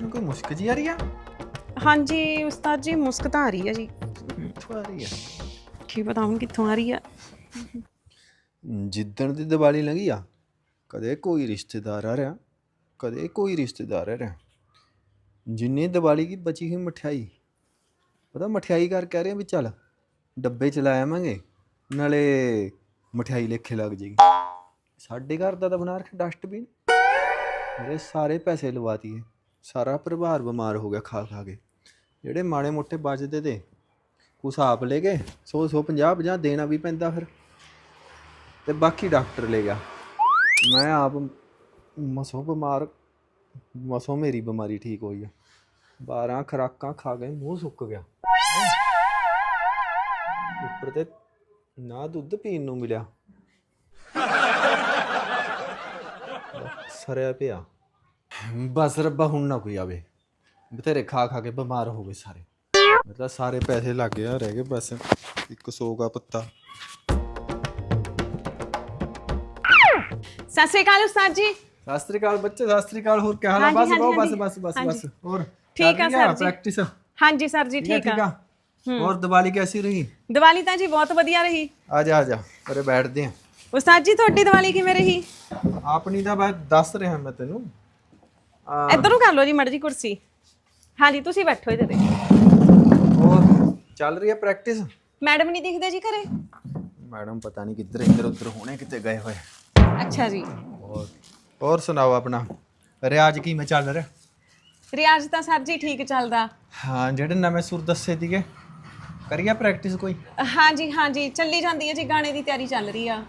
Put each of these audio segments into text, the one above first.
ਤੈਨੂੰ ਕੋਈ ਮੁਸ਼ਕ ਜੀ ਆ ਰਹੀ ਆ? ਹਾਂਜੀ ਉਸਤਾਦ ਜੀ ਮੁਸਕ ਤਾਂ ਆ ਰਹੀ ਹੈ ਜੀ। ਕਿੱਥੋਂ ਆ ਰਹੀ ਆ? ਕੀ ਪਤਾ ਹੁਣ ਕਿੱਥੋਂ ਆ ਰਹੀ ਹੈ ਜਿੱਦਣ ਦੀ ਦੀਵਾਲੀ ਲੰਘੀ ਆ ਕਦੇ ਕੋਈ ਰਿਸ਼ਤੇਦਾਰ ਆ ਰਿਹਾ ਕਦੇ ਕੋਈ ਰਿਸ਼ਤੇਦਾਰ ਆ ਰਿਹਾ। ਜਿੰਨੀ ਦੀਵਾਲੀ ਦੀ ਬਚੀ ਹੋਈ ਮਠਿਆਈ? ਪਤਾ ਮਠਿਆਈ ਕਰ ਕਹਿ ਰਹੇ ਆ ਵੀ ਚੱਲ ਡੱਬੇ ਚ ਲੈ ਆਵਾਂਗੇ ਨਾਲੇ ਮਠਿਆਈ ਲੇਖੇ ਲੱਗ ਜੇਗੀ। ਸਾਡੇ ਘਰ ਦਾ ਤਾਂ ਬਣਾ ਰੱਖਿਆ ਡਸਟਬਿਨ ਮੇਰੇ ਸਾਰੇ ਪੈਸੇ ਲਵਾਤੀਏ ਸਾਰਾ ਪਰਿਵਾਰ ਬਿਮਾਰ ਹੋ ਗਿਆ ਖਾ ਖਾ ਕੇ। ਜਿਹੜੇ ਮਾੜੇ ਮੋਟੇ ਬਚਦੇ ਤੇ, ਕੁਛ ਆਪ ਲੈ ਗਏ 100 100 50 50 ਦੇਣਾ ਵੀ ਪੈਂਦਾ ਫਿਰ। ਤੇ ਬਾਕੀ ਡਾਕਟਰ ਲੈ ਗਿਆ। ਮੈਂ ਆਪ ਮਸੋਂ ਬਿਮਾਰ, ਮਸੋਂ ਮੇਰੀ ਬਿਮਾਰੀ ਠੀਕ ਹੋਈ ਆ। 12 ਖਰਾਕਾਂ ਖਾ ਗਏ ਮੂੰਹ ਸੁੱਕ ਗਿਆ। ਉੱਪਰ ਤੇ ਨਾ ਦੁੱਧ ਪੀਣ ਨੂੰ ਮਿਲਿਆ। ਸਰਿਆ ਪਿਆ। ਬਸ ਰੱਬਾ ਹੁਣ ਨਾ ਕੋਈ ਆਵੇ। ਬਥੇਰੇ ਖਾ ਖਾ ਕੇ ਬਿਮਾਰ ਹੋ ਗਏ ਸਾਰੇ। ਮਤਲਬ ਸਾਰੇ ਪੈਸੇ ਲੱਗ ਗਏ ਆ ਰਹਿ ਗਏ ਬਸ। ਇੱਕ ਸੌ ਦਾ ਪੱਤਾ। ਸਤਿ ਸ਼੍ਰੀ ਅਕਾਲ ਉਸਤਾਦ ਜੀ। ਸਤਿ ਸ੍ਰੀ ਅਕਾਲ ਬੱਚੇ ਸਤਿ ਸ੍ਰੀ ਅਕਾਲ ਹੋਰ ਕੀ ਹਾਲ ਹਾਂਜੀ, ਬਸ ਹਾਂਜੀ, ਬਹੁ ਬਸ ਹਾਂਜੀ। ਬਸ ਬਸ ਹਾਂਜੀ। ਬਸ ਹੋਰ ਠੀਕ ਆ ਸਰ ਜੀ। ਪ੍ਰੈਕਟਿਸ ਹਾਂਜੀ ਸਰ ਜੀ ਠੀਕ ਆ ਹੋਰ ਦੀਵਾਲੀ ਕੈਸੀ ਰਹੀ? ਦੀਵਾਲੀ ਤਾਂ ਜੀ ਬਹੁਤ ਵਧੀਆ ਰਹੀ। ਆ ਜਾ ਆ ਜਾ ਪਰੇ ਬੈਠਦੇ ਆ। ਉਸਤਾਦ ਜੀ ਤੁਹਾਡੀ ਦੀਵਾਲੀ ਕਿਵੇਂ ਰਹੀ? ਆਪਣੀ ਤਾਂ ਮੈਂ ਦੱਸ ਰਿਹਾ ਮੈਂ ਤੈਨੂੰ। ਇੱਧਰੋਂ ਕਰ ਲਓ ਜੀ ਮੜ ਜੀ ਕੁਰਸੀ। ਹਾਂਜੀ ਤੁਸੀਂ ਬੈਠੋ ਇਹਦੇ ਤੇ। ਹੋਰ ਚੱਲ ਰਹੀ ਹੈ ਪ੍ਰੈਕਟਿਸ? ਮੈਡਮ ਨਹੀਂ ਦਿਖਦੇ ਜੀ ਘਰੇ? ਮੈਡਮ ਪਤਾ ਨਹੀਂ ਕਿੱਧਰ ਇੱਧਰ ਉੱਧਰ ਹੋਣੇ ਕਿਤੇ ਗਏ ਹੋਏ। ਅੱਛਾ ਜੀ। ਹੋਰ ਹੋਰ ਸੁਣਾਓ ਆਪਣਾ? ਰਿਆਜ਼ ਕਿਵੇਂ ਚੱਲ ਰਿਹਾ? ਰਿਆਜ਼ ਤਾਂ ਸਰ ਜੀ ਠੀਕ ਚੱਲਦਾ। ਹਾਂ ਜਿਹੜੇ ਨਵੇਂ ਸੁਰ ਦੱਸੇ ਸੀਗੇ ਕਰੀਆ ਪ੍ਰੈਕਟਿਸ ਕੋਈ? ਹਾਂਜੀ ਹਾਂਜੀ ਚੱਲੀ ਜਾਂਦੀ ਹੈ ਜੀ ਗਾਣੇ ਦੀ ਤਿਆਰੀ ਚੱਲ ਰਹੀ ਆ।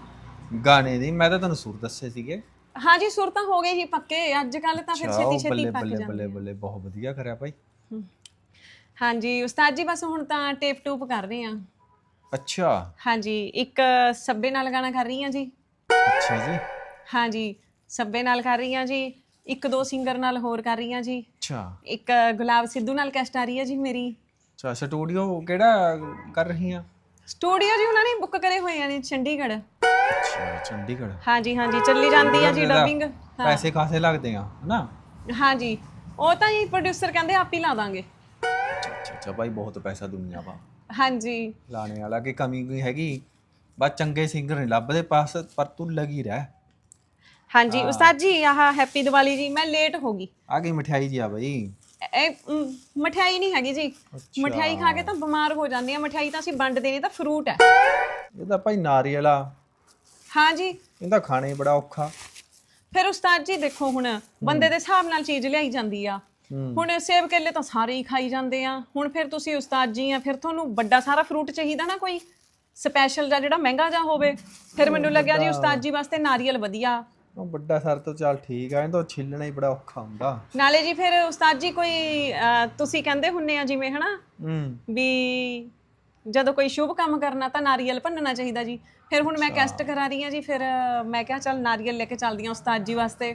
ਗਾਣੇ ਦੀ ਮੈਂ ਤਾਂ ਤੁਹਾਨੂੰ ਸੁਰ ਦੱਸੇ ਸੀਗੇ। ਹਾਂਜੀ ਸੁਰ ਤਾਂ ਹੋ ਗਏ ਜੀ ਪੱਕੇ। ਅੱਜ ਕੱਲ ਤਾਂ ਫਿਰ ਛੇਤੀ ਛੇਤੀ ਪੱਕ ਬੱਲੇ ਜਾਂਦੇ ਬੱਲੇ ਬੱਲੇ ਬਹੁਤ ਵਧੀਆ ਕਰਿਆ ਭਾਈ। ਹਾਂਜੀ ਉਸਤਾਦ ਜੀ ਬਸ ਹੁਣ ਤਾਂ ਟੇਪ ਟੂਪ ਕਰ ਰਹੇ ਆ ਅੱਛਾ। ਹਾਂਜੀ ਇੱਕ ਸੱਬੇ ਨਾਲ ਗਾਣਾ ਕਰ ਰਹੀ ਆ ਜੀ। ਅੱਛਾ ਜੀ। ਹਾਂਜੀ ਸੱਬੇ ਨਾਲ ਕਰ ਰਹੀ ਆ ਜੀ। ਇੱਕ ਦੋ ਸਿੰਗਰ ਨਾਲ ਹੋਰ ਕਰ ਰਹੀ ਆ ਜੀ। ਅੱਛਾ। ਇੱਕ ਗੁਲਾਬ ਸਿੱਧੂ ਨਾਲ ਕੈਸਟ ਆ ਰਹੀ ਹੈ ਜੀ ਮੇਰੀ। ਅੱਛਾ ਸਟੂਡੀਓ ਕਿਹੜਾ ਕਰ ਰਹੀ ਆ ਸਟੂਡੀਓ ਜੀ ਉਹਨਾਂ ਨੇ ਬੁੱਕ ਕਰੇ ਹੋਏ ਆ ਨੇ ਚੰਡੀਗੜ੍ਹ। ਅੱਛਾ ਚੰਡੀਗੜ੍ਹ। ਹਾਂਜੀ ਹਾਂਜੀ ਚੱਲੀ ਜਾਂਦੀ ਆ ਜੀ ਡਬਿੰਗ ਪੈਸੇ ਖਾਸੇ ਲੱਗਦੇ ਆ ਹਨਾ? ਹਾਂਜੀ। ਉਹ ਤਾਂ ਜੀ ਪ੍ਰੋਡਿਊਸਰ ਕਹਿੰਦੇ ਆਪ ਹੀ ਲਾ ਦਾਂਗੇ। ਅੱਛਾ ਅੱਛਾ ਅੱਛਾ ਭਾਈ ਬਹੁਤ ਪੈਸਾ ਦੁਨੀਆ ਵਾ ਹਾਂਜੀ। ਲਾਣੇ ਵਾਲਾ ਕਿ ਕਮੀ ਕੋਈ ਹੈਗੀ? ਬਸ ਚੰਗੇ ਸਿੰਗਰ ਨਹੀਂ ਲੱਭਦੇ ਪਾਸ ਪਰ ਤੂੰ ਲੱਗੀ ਰਹਿ। ਹਾਂਜੀ ਉਸਤਾਦ ਜੀ ਆਹ ਹੈਪੀ ਦੀਵਾਲੀ ਜੀ ਮੈਂ ਲੇਟ ਹੋ ਗਈ। ਆ ਗਈ ਮਠਿਆਈ ਜੀ ਆ ਬਈ? ਇਹ ਮ, ਮਠਿਆਈ ਨਹੀਂ ਹੈਗੀ ਜੀ। ਮਠਿਆਈ ਖਾ ਕੇ ਤਾਂ ਬਿਮਾਰ ਹੋ ਜਾਂਦੇ ਆ। ਮਠਿਆਈ ਤਾਂ ਅਸੀਂ ਵੰਡਦੇ ਨਹੀਂ ਤਾਂ ਫਰੂਟ ਹੈ। ਇਹ ਤਾਂ ਭਾਈ ਨਾਰੀਅਲ ਆ। ਹਾਂਜੀ। ਇਹਦਾ ਖਾਣੇ ਹੀ ਬੜਾ ਔਖਾ। ਫਿਰ ਉਸਤਾਦ ਜੀ ਦੇਖੋ ਹੁਣ ਬੰਦੇ ਦੇ ਹਿਸਾਬ ਨਾਲ ਚੀਜ਼ ਲਿਆਈ ਜਾਂਦੀ ਆ। ਹੁਣ ਸੇਬ ਕੇਲੇ ਤਾਂ ਸਾਰੇ ਹੀ ਖਾਈ ਜਾਂਦੇ ਆ। ਹੁਣ ਫਿਰ ਤੁਸੀਂ ਉਸਤਾਦ ਜੀ ਆ ਫਿਰ ਤੁਹਾਨੂੰ ਵੱਡਾ ਸਾਰਾ ਫਰੂਟ ਚਾਹੀਦਾ ਨਾ ਕੋਈ? ਸਪੈਸ਼ਲ ਜਾਂ ਜਿਹੜਾ ਮਹਿੰਗਾ ਜਾਂ ਹੋਵੇ। ਫਿਰ ਮੈਨੂੰ ਲੱਗਿਆ ਜੀ ਉਸਤਾਦ ਜੀ ਵਾਸਤੇ ਨਾਰੀਅਲ ਵਧੀਆ। ਉਹ ਵੱਡਾ ਸਰ ਤੋਂ ਚੱਲ ਠੀਕ ਆ ਇਹ ਤਾਂ ਛਿੱਲਣਾ ਹੀ ਬੜਾ ਔਖਾ ਹੁੰਦਾ। ਨਾਲੇ ਜੀ ਫਿਰ ਉਸਤਾਦ ਜੀ ਕੋਈ ਅਹ, ਤੁਸੀਂ ਕਹਿੰਦੇ ਹੁੰਨੇ ਆ ਜਿਵੇਂ ਹਨਾ? ਹੂੰ। ਵੀ ਜਦੋਂ ਕੋਈ ਸ਼ੁਭ ਕੰਮ ਕਰਨਾ ਤਾਂ ਨਾਰੀਅਲ ਭੰਨਣਾ ਚਾਹੀਦਾ ਜੀ। ਫਿਰ ਹੁਣ ਮੈਂ ਕੈਸਟ ਕਰਾ ਰਹੀ ਹਾਂ ਜੀ ਫਿਰ ਮੈਂ ਕਿਹਾ ਚੱਲ ਨਾਰੀਅਲ ਲੈ ਕੇ ਚੱਲਦੀ ਹਾਂ ਉਸਤਾਦ ਜੀ ਵਾਸਤੇ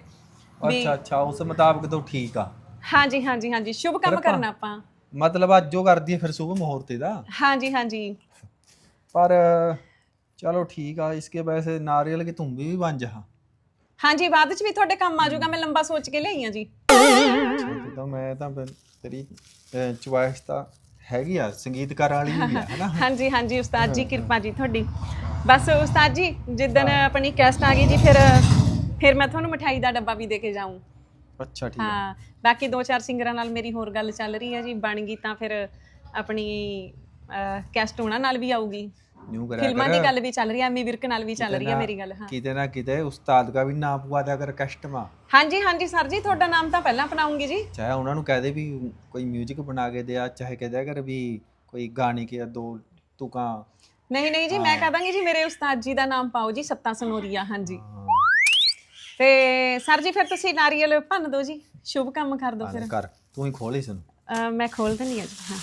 ਅੱਛਾ ਅੱਛਾ ਉਸ ਮੁਤਾਬਕ ਤਾਂ ਠੀਕ ਆ। ਹਾਂਜੀ ਹਾਂਜੀ ਹਾਂਜੀ ਸ਼ੁਭ ਕੰਮ ਕਰਨਾ ਆਪਾਂ। ਮਤਲਬ ਅੱਜੋ ਕਰਦੀ ਹੈ ਫਿਰ ਸੁਭ ਮੁਹੂਰਤੇ ਦਾ ਹਾਂਜੀ ਹਾਂਜੀ। ਪਰ ਚਲੋ ਠੀਕ ਆ ਇਸਕੇ ਵੈਸੇ ਨਾਰੀਅਲ ਕੀ ਤੁੰਬੀ ਵੀ ਬਣ ਜਾ ਹਾਂਜੀ ਬਾਅਦ ਚ ਵੀ ਤੁਹਾਡੇ ਕੰਮ ਆ ਜਾਊਗਾ ਮੈਂ ਲੰਬਾ ਸੋਚ ਕੇ ਲਿਆਈ ਆ ਜੀ। ਤਾਂ ਮੈਂ ਤਾਂ ਤੇਰੀ ਚੁਆਇਸ ਤਾਂ ਹੈਗੀ ਆ ਸੰਗੀਤਕਾਰ ਵਾਲੀ ਵੀ ਆ ਹੈਨਾ? ਹਾਂਜੀ ਹਾਂਜੀ ਉਸਤਾਦ ਜੀ ਕਿਰਪਾ ਜੀ ਤੁਹਾਡੀ। ਬਸ ਉਸਤਾਦ ਜੀ ਜਿੱਦਣ ਆਪਣੀ ਕੈਸਟ ਆ ਗਈ ਜੀ ਫਿਰ ਫਿਰ ਮੈਂ ਤੁਹਾਨੂੰ ਮਠਾਈ ਦਾ ਡੱਬਾ ਵੀ ਦੇ ਕੇ ਜਾਊਂ। ਅੱਛਾ ਠੀਕ ਹਾਂ ਬਾਕੀ ਦੋ ਚਾਰ ਸਿੰਗਰਾਂ ਨਾਲ ਮੇਰੀ ਹੋਰ ਗੱਲ ਚੱਲ ਰਹੀ ਹੈ ਜੀ ਬਣ ਗਈ ਤਾਂ ਫਿਰ ਆਪਣੀ ਕੈਸਟ ਉਹਨਾਂ ਨਾਲ ਵੀ ਆਊਗੀ। ਨਿਊ ਕਰਿਆ ਫਿਲਮਾਂ ਦੀ ਗੱਲ ਵੀ ਚੱਲ ਰਹੀ ਹੈ ਐਮੀ ਵਿਰਕ ਨਾਲ ਵੀ ਚੱਲ ਰਹੀ ਹੈ ਮੇਰੀ ਗੱਲ ਹਾਂ। ਕਿਤੇ ਨਾ ਕਿਤੇ ਉਸਤਾਦ ਦਾ ਵੀ ਨਾਮ ਪਵਾ ਦਿਆ ਕਰ ਕਸਟਮਾ ਹਾਂਜੀ ਹਾਂਜੀ ਸਰ ਜੀ ਤੁਹਾਡਾ ਨਾਮ ਤਾਂ ਪਹਿਲਾਂ ਅਪਣਾਉਂਗੀ ਜੀ। ਚਾਹੇ ਉਹਨਾਂ ਨੂੰ ਕਹਿ ਦੇ ਵੀ ਕੋਈ 뮤직 ਬਣਾ ਕੇ ਦਿਆ ਚਾਹੇ ਕਹਿ ਦਿਆ ਕਰ ਵੀ ਕੋਈ ਗਾਣੇ ਕੇ ਦੋ ਤੁਕਾਂ। ਨਹੀਂ ਨਹੀਂ ਜੀ ਮੈਂ ਕਹ ਦਾਂਗੀ ਜੀ ਮੇਰੇ ਉਸਤਾਦ ਜੀ ਦਾ ਨਾਮ ਪਾਓ ਜੀ ਸੱਤਾ ਸਨੋਰੀਆ ਹਾਂਜੀ। ਤੇ ਸਰ ਜੀ ਫਿਰ ਤੁਸੀਂ ਨਾਰੀਅਲ ਭੰਨ ਦਿਓ ਜੀ ਸ਼ੁਭ ਕੰਮ ਕਰ ਦਿਓ ਫਿਰ। ਕਰ ਤੂੰ ਹੀ ਖੋਲ ਇਸ ਨੂੰ। ਅਹ ਮੈਂ ਖੋਲ ਦਿੰਦੀ ਹਾਂ ਜੀ ਹਾਂ।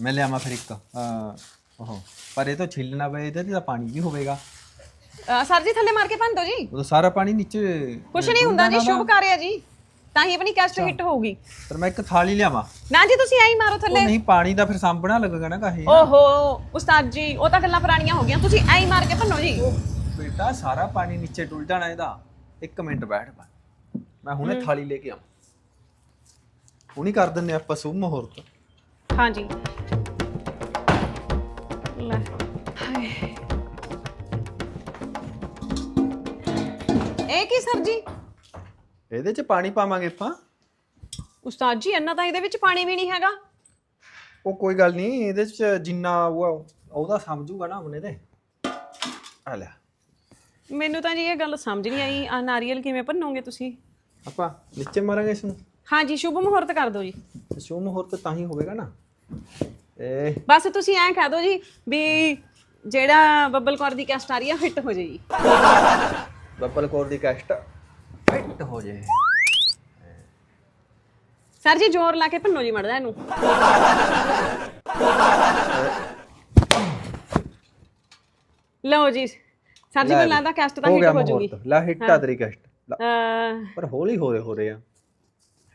ਮੈਂ ਲਿਆਵਾਂ ਫਿਰ ਇੱਕ ਅਹ, ਪਰ ਇਹ ਤਾਂ ਛਿੱਲਣਾ ਪਏ ਇਹਦੇ ਤੇ ਤਾਂ ਪਾਣੀ ਵੀ ਹੋਵੇਗਾ। ਅਹ ਸਰ ਜੀ ਥੱਲੇ ਮਾਰ ਕੇ ਭੰਨ ਜੀ। ਉਹ ਸਾਰਾ ਪਾਣੀ ਨੀਚੇ ਕੁਛ ਨਹੀਂ ਹੁੰਦਾ ਜੀ ਸ਼ੁਭ ਕਾਰਿਆ ਜੀ। ਤਾਂ ਹੀ ਆਪਣੀ ਕੈਸਟ ਹਿੱਟ ਹੋਊਗੀ। ਪਰ ਮੈਂ ਇੱਕ ਥਾਲੀ ਲਿਆਵਾਂ। ਨਾ ਜੀ ਤੁਸੀਂ ਐਂ ਹੀ ਮਾਰੋ ਉਹ ਥੱਲੇ ਨਹੀਂ ਪਾਣੀ ਦਾ ਫਿਰ ਸਾਂਭਣਾ ਲੱਗੇਗਾ ਨਾ ਕਾਹੇ। ਓਹੋ ਉਸਤਾਦ ਜੀ ਉਹ ਤਾਂ ਗੱਲਾਂ ਪੁਰਾਣੀਆਂ ਹੋ ਗਈਆਂ। ਤੁਸੀਂ ਐਂ ਹੀ ਮਾਰ ਕੇ ਭੰਨੋ ਜੀ। ਬੇਟਾ ਸਾਰਾ ਪਾਣੀ ਨੀਚੇ ਡੁੱਲ ਜਾਣਾ ਇਹਦਾ। ਇੱਕ ਮਿੰਟ ਬੈਠ ਪਾ ਮੈਂ ਹੁਣੇ ਥਾਲੀ ਲੈ ਕੇ ਆਵਾਂ। ਹੁਣੀ ਕਰ ਦਿੰਨੇ ਆਪਾਂ ਸ਼ੁਭ ਮੁਹੂਰਤ। ਹਾਂਜੀ। ਹਾਏ। ਇਹ ਕੀ ਸਰ ਜੀ? ਇਹਦੇ ਚ ਪਾਣੀ ਪਾਵਾਂਗੇ ਆਪਾਂ। ਉਸਤਾਦ ਜੀ ਇੰਨਾ ਤਾਂ ਇਹਦੇ ਵਿੱਚ ਪਾਣੀ ਵੀ ਨਹੀਂ ਹੈਗਾ। ਉਹ ਕੋਈ ਗੱਲ ਨਹੀਂ ਇਹਦੇ ਚ ਜਿੰਨਾ ਉਹ ਉਹਦਾ ਸਮਝੂਗਾ ਨਾ ਆਪਣੇ ਤੇ। ਆ ਲੈ ਮੈਨੂੰ ਤਾਂ ਜੀ ਇਹ ਗੱਲ ਸਮਝ ਨਹੀਂ ਆਈ। ਆ ਨਾਰੀਅਲ ਕਿਵੇਂ ਭੰਨੋਗੇ ਤੁਸੀਂ? ਆਪਾਂ ਨੀਚੇ ਮਾਰਾਂਗੇ ਇਸ ਨੂੰ ਹਾਂਜੀ ਸ਼ੁਭ ਮੁਹੂਰਤ ਕਰ ਦਿਓ ਜੀ। ਸ਼ੁਭ ਮੁਹੂਰਤ ਤਾਂ ਹੀ ਹੋਵੇਗਾ ਨਾ। ਬਸ ਤੁਸੀਂ ਐਂ ਕਹਿ ਦਿਓ ਜੀ ਵੀ ਜਿਹੜਾ ਬੱਬਲ ਕੌਰ ਦੀ ਕੈਸਟ ਆ ਰਹੀ ਆ ਫਿੱਟ ਹੋ ਜਾਏਗੀ ਬੱਬਲ ਕੌਰ ਦੀ ਕੈਸਟ ਫਿੱਟ ਹੋ ਜੇ। ਸਰ ਜੀ ਜ਼ੋਰ ਲਾ ਕੇ ਭੰਨੋ ਜੀ ਮੜਦਾ ਇਹਨੂੰ। ਲਓ ਜੀ ਸਰ ਜੀ ਮੈਨੂੰ ਲੱਗਦਾ ਕੈਸਟ ਤਾਂ ਹੋ ਹਿੱਟ ਗਿਆ ਹੋ ਜਾਊਗੀ ਮੁਹੂਰਤ ਲੈ ਹਿੱਟਾ ਤੇਰੀ ਕੈਸਟ ਪਰ ਹੌਲੀ ਹੋ ਰਹੇ ਹੋ ਰਹੇ ਆ।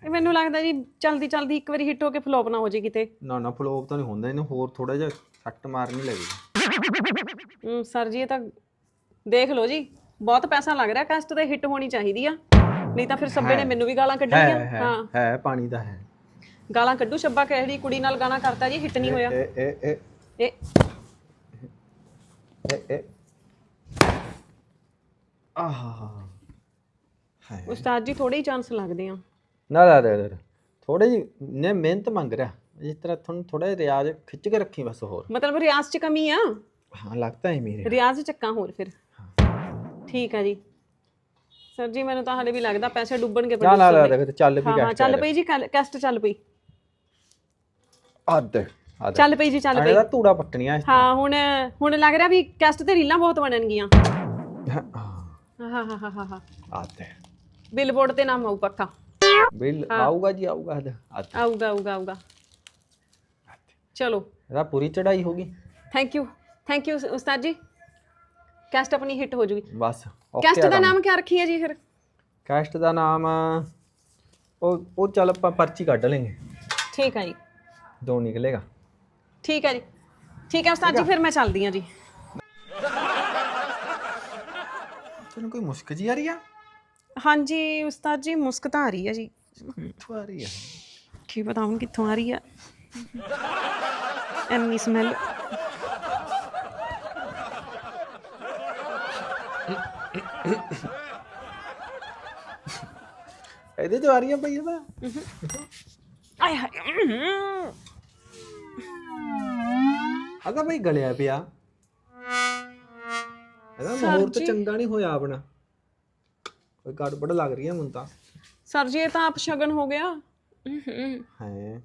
ਇਹ ਮੈਨੂੰ ਲੱਗਦਾ ਜੀ ਚਲਦੀ ਚਲਦੀ ਇੱਕ ਵਾਰੀ ਹਿੱਟ ਹੋ ਕੇ ਫਲੋਪ ਨਾ ਹੋ ਜੇ ਕਿਤੇ। ਨਾ ਨਾ ਫਲੋਪ ਤਾਂ ਨਹੀਂ ਹੁੰਦਾ ਇਹਨੂੰ ਹੋਰ ਥੋੜਾ ਜਿਹਾ ਸੱਟ ਮਾਰਨੀ ਲੱਗੇਗੀ ਹਮ, ਸਰ ਜੀ ਇਹ ਤਾਂ ਦੇਖ ਲਓ ਜੀ ਬਹੁਤ ਪੈਸਾ ਲੱਗ ਰਿਹਾ ਕੈਸਟ ਤੇ ਹਿੱਟ ਹੋਣੀ ਚਾਹੀਦੀ ਆ। ਨਹੀਂ ਤਾਂ ਫਿਰ ਸੱਬੇ ਨੇ ਮੈਨੂੰ ਵੀ ਗਾਲਾਂ ਕੱਢਣੀਆਂ। ਹੈ ਹੈ ਹਾਂ। ਹੈ ਪਾਣੀ ਦਾ ਹੈ। ਗਾਲਾਂ ਕੱਢੂ ਸ਼ੱਬਾ ਕਿਹੜੀ ਕੁੜੀ ਨਾਲ ਗਾਣਾ ਕਰਤਾ ਜੀ ਹਿੱਟ ਨਹੀਂ ਹੋਇਆ। ਇਹ ਇਹ ਇਹ ਇਹ। ਇਹ। ਇਹ ਆਹਾ। ਹੈ। ਉਸਤਾਦ ਜੀ ਥੋੜੇ ਹੀ ਚਾਂਸ ਲੱਗਦੇ ਆ। ਨਾ ਨਾ ਨਾ ਥੋੜੇ ਜੀ ਨੇ ਮਿਹਨਤ ਮੰਗ ਰਿਹਾ। ਇਸ ਤਰ੍ਹਾਂ ਤੁਹਾਨੂੰ ਥੋੜਾ ਜਿਹਾ ਰਿਆਜ਼ ਖਿੱਚ ਕੇ ਰੱਖੀ ਬਸ ਹੋਰ। ਮਤਲਬ ਰਿਆਜ਼ 'ਚ ਕਮੀ ਆ? ਹਾਂ ਲੱਗਦਾ ਹੈ ਮੇਰੇ ਰਿਆਜ਼ ਚੱਕਾਂ ਹੋਰ ਫਿਰ। ਠੀਕ ਆ ਜੀ। ਸਰ ਜੀ ਮੈਨੂੰ ਤਾਂ ਹਾਲੇ ਵੀ ਲੱਗਦਾ ਪੈਸੇ ਡੁੱਬਣਗੇ ਨਾ ਨਾ ਨਾ। ਦੇਖ ਚੱਲ ਵੀ ਹਾਂ ਚੱਲ ਪਈ ਜੀ ਕੈਸਟ ਚੱਲ ਪਈ। ਅੱਧ ਚੱਲ ਪਈ ਜੀ ਚੱਲ ਪਈ। ਇਹਦਾ ਧੂੜਾ ਪੱਟਣੀਆਂ ਹਾਂ ਹੁਣ ਹੁਣ ਲੱਗ ਰਿਹਾ ਵੀ ਕੈਸਟ ਤੇ ਰੀਲਾਂ ਬਹੁਤ ਬਣਨਗੀਆਂ। ਹਾਂ। ਹਾਂ ਹਾਂ ਹਾਂ ਹਾਂ ਅੱਧ। ਬਿਲਬੋਰਡ ਤੇ ਨਾਮ ਆਊ ਪੱਕਾ। ਬਿੱਲ ਆਊਗਾ ਜੀ ਆਊਗਾ ਅੱਧ ਆਊਗਾ ਆਊਗਾ ਆਊਗਾ। ਚਲੋ। ਇਹਦਾ ਪੂਰੀ ਚੜਾਈ ਹੋਗੀ ਥੈਂਕ ਯੂ ਥੈਂਕ ਯੂ ਉਸਤਾਦ ਜੀ। ਕੈਸਟ ਆਪਣੀ ਹਿੱਟ ਹੋ ਜੂਗੀ। ਬਸ ਕੈਸਟ ਦਾ ਨਾਮ ਕੀ ਰੱਖੀ ਹੈ ਜੀ ਫਿਰ? ਕੈਸਟ ਦਾ ਨਾਮ ਉਹ ਉਹ ਚੱਲ ਆਪਾਂ ਪਰਚੀ ਕੱਢ ਲੈਂਗੇ। ਠੀਕ ਹੈ ਜੀ। ਦੋ ਨਿਕਲੇਗਾ। ਠੀਕ ਹੈ ਜੀ। ਠੀਕ ਹੈ ਉਸਤਾਦ ਜੀ ਫਿਰ ਮੈਂ ਚੱਲਦੀ ਹਾਂ ਜੀ। ਤੈਨੂੰ ਕੋਈ ਮੁਸ਼ਕ ਜੀ ਆ ਰਹੀ ਆ? ਹਾਂਜੀ ਉਸਤਾਦ ਜੀ ਮੁਸਕ ਤਾਂ ਆ ਰਹੀ ਹੈ ਜੀ। ਕਿੱਥੋਂ ਆ ਰਹੀ ਆ ਕੀ ਪਤਾ ਹੁਣ ਕਿੱਥੋਂ ਆ ਰਹੀ ਹੈ। ਐਨੀ ਸਮੈਲ ਇਹਦੇ ਚ ਆ ਰਹੀਆਂ ਪਈ ਇਹਦਾ ਆਏ ਹਾਏ ਅਗਾ ਬਈ ਗਲਿਆ ਪਿਆ। ਇਹਦਾ ਮਹੂਰਤ ਚੰਗਾ ਨਹੀਂ ਹੋਇਆ ਆਪਣਾ। ਕੋਈ ਗੜਬੜ ਲੱਗ ਰਹੀ ਹੈ ਮੈਨੂੰ ਤਾਂ। ਸਰ ਜੀ ਇਹ ਤਾਂ ਆਪ ਸ਼ਗਨ ਹੋ ਗਿਆ। ਹੈ।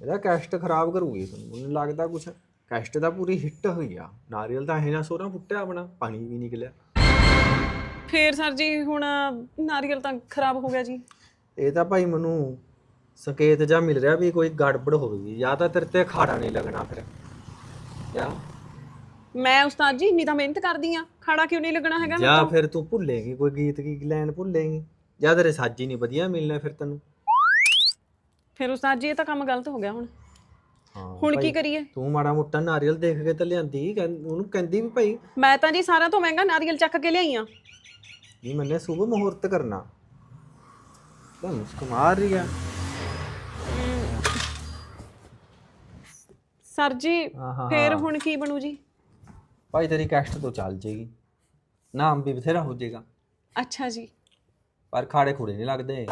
ਇਹਦਾ ਕੈਸਟ ਖਰਾਬ ਕਰੂਗੀ ਤੁਹਾਨੂੰ ਮੈਨੂੰ ਲੱਗਦਾ ਕੁਛ। ਕੈਸਟ ਦਾ ਪੂਰੀ ਹਿੱਟ ਹੋਈ ਆ। ਨਾਰੀਅਲ ਤਾਂ ਹੈ ਨਾ ਸੋਰਾ ਫੁੱਟਿਆ ਆਪਣਾ ਪਾਣੀ ਵੀ ਨਿਕਲਿਆ ਫੇਰ ਸਰ ਜੀ ਹੁਣ ਨਾਰੀਅਲ ਤਾਂ ਖਰਾਬ ਹੋ ਗਿਆ ਜੀ। ਇਹ ਤਾਂ ਭਾਈ ਮੈਨੂੰ ਸੰਕੇਤ ਜਾਂ ਮਿਲ ਰਿਹਾ ਵੀ ਕੋਈ ਗੜਬੜ ਹੋਵੇਗੀ। ਜਾਂ ਤਾਂ ਤੇਰੇ ਤੇ ਖਾੜਾ ਨਹੀਂ ਲੱਗਣਾ ਫਿਰ। ਜਾਂ ਮੈਂ ਉਸਤਾਦ ਜੀ ਇੰਨੀ ਤਾਂ ਮਿਹਨਤ ਕਰਦੀ ਆ ਖਾੜਾ ਕਿਉਂ ਨਹੀਂ ਲੱਗਣਾ ਹੈਗਾ ਜਾਂ ਫਿਰ ਤੂੰ ਭੁੱਲੇਗੀ ਕੋਈ ਗੀਤ ਕੀ ਲਾਈਨ ਭੁੱਲੇਗੀ? ਜਾਂ ਤੇਰੇ ਸਾਜੀ ਨਹੀਂ ਵਧੀਆ ਮਿਲਣਾ ਫਿਰ ਤੈਨੂੰ? ਫਿਰ ਉਸਤਾਦ ਜੀ ਇਹ ਤਾਂ ਕੰਮ ਗਲਤ ਹੋ ਗਿਆ ਹੁਣ। ਹਾਂ ਹੁਣ ਕੀ ਕਰੀਏ? ਤੂੰ ਮਾੜਾ ਮੋਟਾ ਨਾਰੀਅਲ ਦੇਖ ਕੇ ਤਾਂ ਲਿਆਂਦੀ ਕਹਿੰ- ਉਹਨੂੰ ਕਹਿੰਦੀ ਵੀ ਭਾਈ ਮੈਂ ਤਾਂ ਜੀ ਸਾਰਿਆਂ ਤੋਂ ਮਹਿੰਗਾ ਨਾਰੀਅਲ ਚੱਕ ਕੇ ਲਿਆਈ ਆ। ਨਹੀਂ ਮੰਨੇ ਸੁਭ ਮੁਹੂਰਤ ਕਰਨਾ। ਤਾਂ ਮੁਸਕ ਮਾਰ ਰਹੀ ਆ ਸਰ ਜੀ ਹਾਂ ਹਾਂ ਫੇਰ ਹੁਣ ਕੀ ਬਣੂ ਜੀ? ਭਾਈ ਤੇਰੀ ਕੈਸਟ ਤੋਂ ਚੱਲ ਜੇਗੀ। ਨਾਮ ਵੀ ਬਥੇਰਾ ਹੋ ਜਾਏਗਾ ਅੱਛਾ ਜੀ। ਪਰ ਖਾੜੇ ਖੁੜੇ ਨਹੀਂ ਲੱਗਦੇ।